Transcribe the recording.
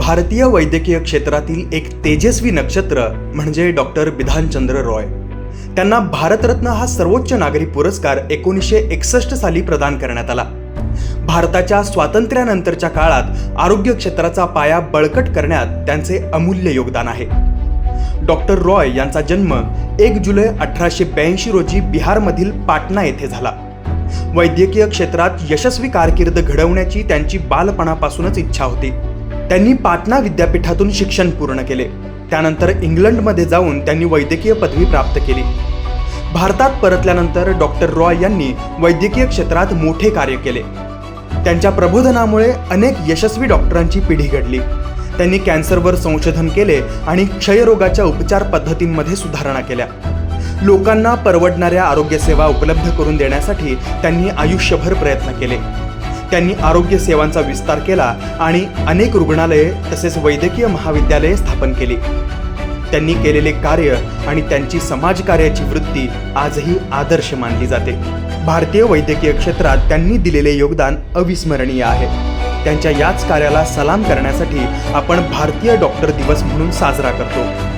भारतीय वैद्यकीय क्षेत्रातील एक तेजस्वी नक्षत्र म्हणजे डॉक्टर बिधानचंद्र रॉय. त्यांना भारतरत्न हा सर्वोच्च नागरी पुरस्कार एकोणीसशे एकसष्ट साली प्रदान करण्यात आला. भारताच्या स्वातंत्र्यानंतरच्या काळात आरोग्य क्षेत्राचा पाया बळकट करण्यात त्यांचे अमूल्य योगदान आहे. डॉक्टर रॉय यांचा जन्म एक जुलै अठराशे ब्याऐंशी रोजी बिहारमधील पाटणा येथे झाला. वैद्यकीय क्षेत्रात यशस्वी कारकीर्द घडवण्याची त्यांची बालपणापासूनच इच्छा होती. त्यांनी पाटणा विद्यापीठातून शिक्षण पूर्ण केले. त्यानंतर इंग्लंडमध्ये जाऊन त्यांनी वैद्यकीय पदवी प्राप्त केली. भारतात परतल्यानंतर डॉक्टर रॉय यांनी वैद्यकीय क्षेत्रात मोठे कार्य केले. त्यांच्या प्रबोधनामुळे अनेक यशस्वी डॉक्टरांची पिढी घडली. त्यांनी कॅन्सरवर संशोधन केले आणि क्षयरोगाच्या उपचार पद्धतींमध्ये सुधारणा केल्या. लोकांना परवडणाऱ्या आरोग्यसेवा उपलब्ध करून देण्यासाठी त्यांनी आयुष्यभर प्रयत्न केले. त्यांनी आरोग्य सेवांचा विस्तार केला आणि अनेक रुग्णालये तसेच वैद्यकीय महाविद्यालये स्थापन केली. त्यांनी केलेले कार्य आणि त्यांची समाजकार्याची वृत्ती आजही आदर्श मानली जाते. भारतीय वैद्यकीय क्षेत्रात त्यांनी दिलेले योगदान अविस्मरणीय आहे. त्यांच्या याच कार्याला सलाम करण्यासाठी आपण भारतीय डॉक्टर दिवस म्हणून साजरा करतो.